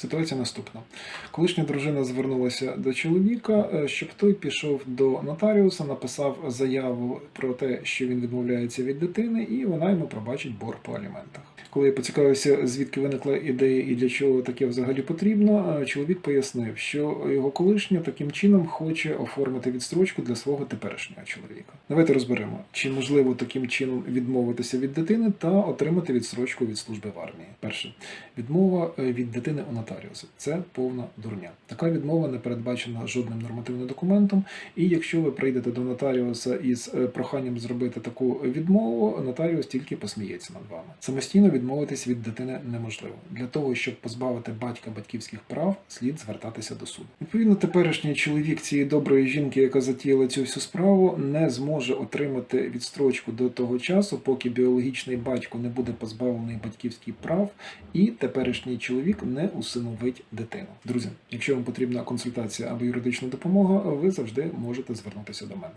Ситуація наступна. Колишня дружина звернулася до чоловіка, е, щоб той пішов до нотаріуса, написав заяву про те, що він відмовляється від дитини, і вона йому пробачить борг по аліментах. Коли я поцікавився, звідки виникла ідея і для чого таке взагалі потрібно, чоловік пояснив, що його колишня таким чином хоче оформити відстрочку для свого теперішнього чоловіка. Давайте розберемо, чи можливо таким чином відмовитися від дитини та отримати відстрочку від служби в армії. Перше, відмова е, від дитини у нотаріуса це повна дурня. Така відмова не передбачена жодним нормативним документом. І якщо ви прийдете до нотаріуса із е, проханням зробити таку відмову, нотаріус тільки посміється над вами. Самостійно відмовитись від дитини неможливо. Для того, щоб позбавити батька батьківських прав, слід звертатися до суду. Відповідно, теперішній чоловік цієї доброї жінки, яка затіяла цю всю справу, не зможе отримати відстрочку до того часу, поки біологічний батько не буде позбавлений батьківських прав, і теперішній чоловік не усиновить дитину. Друзі, якщо вам потрібна консультація або юридична допомога, ви завжди можете звернутися до мене.